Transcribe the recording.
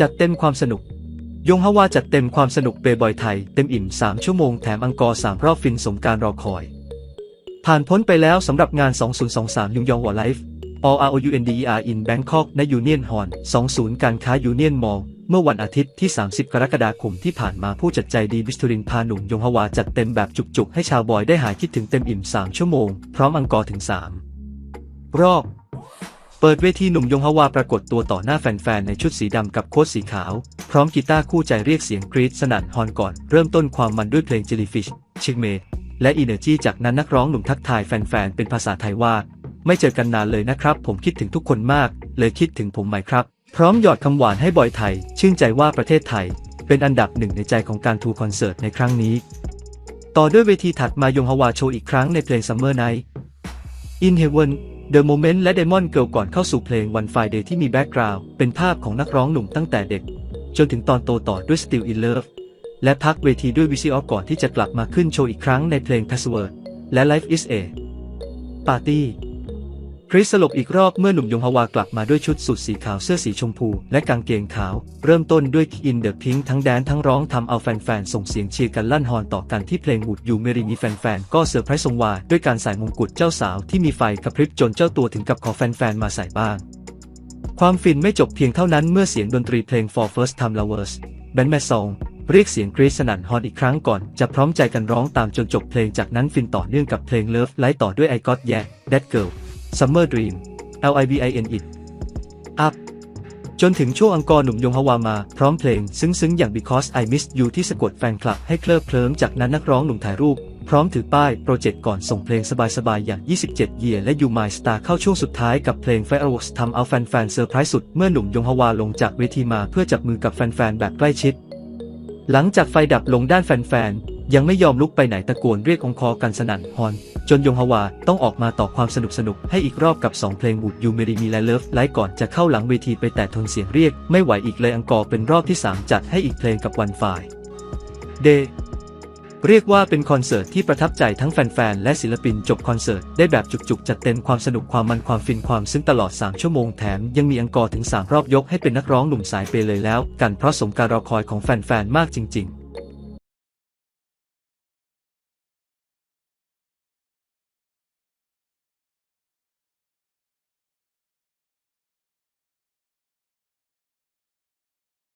จัดเต็มความสนุก ยงฮาวาจัดเต็มความสนุกเปย์บอยไทย เต็มอิ่ม 3 ชั่วโมงแถมอังกอร์ 3 รอบฟินสมการรอคอย ผ่านพ้นไปแล้วสำหรับงาน 2023 ยุงยองวอลไลฟ์ All R O U N D E R in Bangkok ณ Union Hall 20 การค้า Union Mall เมื่อวันอาทิตย์ที่ 30 กรกฎาคมที่ผ่านมาผู้จัดใจดีบิสทูรินพาหนุ่มยงฮวาจัดเต็มแบบจุกๆ ให้ชาวบอยได้หายคิดถึงเต็มอิ่ม 3 ชั่วโมง พร้อมอังกอร์ถึง 3 รอบ เปิดเวทีหนุ่มยงฮวาปรากฏตัวต่อหน้าแฟนๆ ในชุดสีดำกับโค้ทสีขาว พร้อมกีตาร์คู่ใจเรียกเสียงกรี๊ดสนั่นฮอนก่อน เริ่มต้นความมันด้วยเพลง Jellyfish ชิกเมและอีเนอร์จีจากนั้นนักร้องหนุ่มทักทายแฟนๆ เป็นภาษาไทยว่า ไม่เจอกันนานเลยนะครับ ผมคิดถึงทุกคนมาก เลยคิดถึงผมไหมครับ พร้อมหยอดคำหวานให้บอยไทย ชื่นใจว่าประเทศไทย เป็นอันดับหนึ่งในใจของการทัวร์คอนเสิร์ตในครั้งนี้ ต่อด้วยเวทีถัดมายงฮวาโชว์อีกครั้งในเพลง Summer Night In Heaven The Moment และ Demon Girl ก่อนเข้าสู่เพลง One Friday ที่มีแบ็กกราวด์เป็นภาพของนักร้องหนุ่มตั้งแต่เด็ก จนถึงตอนโตต่อด้วย Still in Love และพักเวทีด้วยวิซีออก่อนที่จะกลับมาขึ้นโชว์อีกครั้งในเพลง Password และ Life is a Party คริสสลบอีกรอบเมื่อหนุ่มยงฮวากลับมาด้วยชุดสูทสีขาวเสื้อสีชมพู และกางเกงขาว เริ่มต้นด้วย In the Pink ทั้งแดนทั้งร้องทำเอาแฟนๆ ส่งเสียงเชียร์กันลั่นฮอนต่อกันที่เพลงบุดยูเมริมีแฟนๆ ก็เซอร์ไพรส์ทรงวาด้วยการใส่มงกุฎเจ้าสาวที่มีไฟกระพริบจนเจ้าตัวถึงกับขอแฟนๆ มาใส่บ้าง ความฟินไม่จบเพียงเท่านั้นเมื่อเสียงดนตรีเพลง For First Time Lovers แบนแมสซองเรียกเสียงกรี๊ดสนั่นฮอนอีกครั้งก่อนจะพร้อมใจกันร้องตามจนจบเพลงจากนั้นฟินต่อเนื่องกับเพลง Love ไลท์ต่อด้วย I Got Yeah That Girl Summer Dream L I V I N It Up จนถึงช่วงอังกอร์หนุ่มยงฮวามา พร้อมเพลง ซึ้งๆ อย่าง Because I Miss You ที่สะกดแฟนคลับให้เคลิบเคลิ้มจากนั้นนักร้องหนุ่มถ่ายรูป พร้อมถือป้ายโปรเจกต์ก่อนส่งเพลงสบายๆ อย่าง 27 Year และ You My Star เข้าช่วงสุดท้ายกับเพลง Fireworks ทำเอาแฟนๆเซอร์ไพรส์สุดเมื่อหนุ่มยงฮวาลงจากเวทีมาเพื่อจับมือกับแฟนๆแบบใกล้ชิดหลังจากไฟดับลงด้านแฟนๆ ยังไม่ยอมลุกไปไหนตะโกนเรียกองคอกันสนั่นฮอน จนยงฮวาต้องออกมาต่อความสนุกสนุกให้อีกรอบกับ 2 เพลงบูดยูเมริมีและเลิฟไลท์ก่อนจะเข้าหลังเวทีไปแต่ทนเสียงเรียก ไม่ไหวอีกเลยอังกอร์เป็นรอบที่ 3 จัดให้อีกเพลงกับวันไฟเดเรียกว่าเป็นคอนเสิร์ตที่ประทับใจทั้งแฟนๆ และศิลปินจบคอนเสิร์ตได้แบบจุกๆ จัดเต็มความสนุกความมันความฟินความซึ้งตลอด 3 ชั่วโมงแถม ยังมีอังกอร์ถึง 3 รอบยกให้เป็นนักร้องหนุ่มสายเปเลยแล้ว กันเพราะสมการรอคอยของแฟนๆ มากจริง ๆ